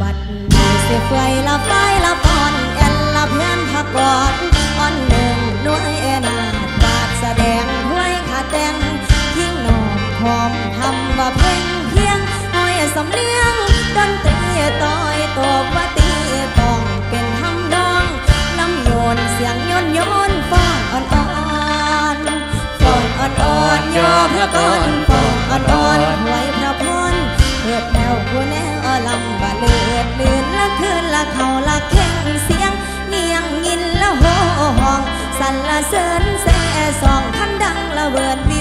บัดนี้เสียไฟละไฟละปอนแอนละเพื่อนพักก่อนอ่อนหนึ่งน้วยแอนาปาดแสดงห้วยขาแตงทิ้งนอกหอมทำว่าเพ่งเพียงห้อยสำเนียงดนตรีต่อยตบว่าตีต้องเป็นทำดองน้ำโยนเสียงย้อนย้อนฟอนอ่อนอ่อนฟอนอ่อนอ่อนยอเพื่อก่อนฟอนอ่อน เสริญแสส่องคันดังละเวิน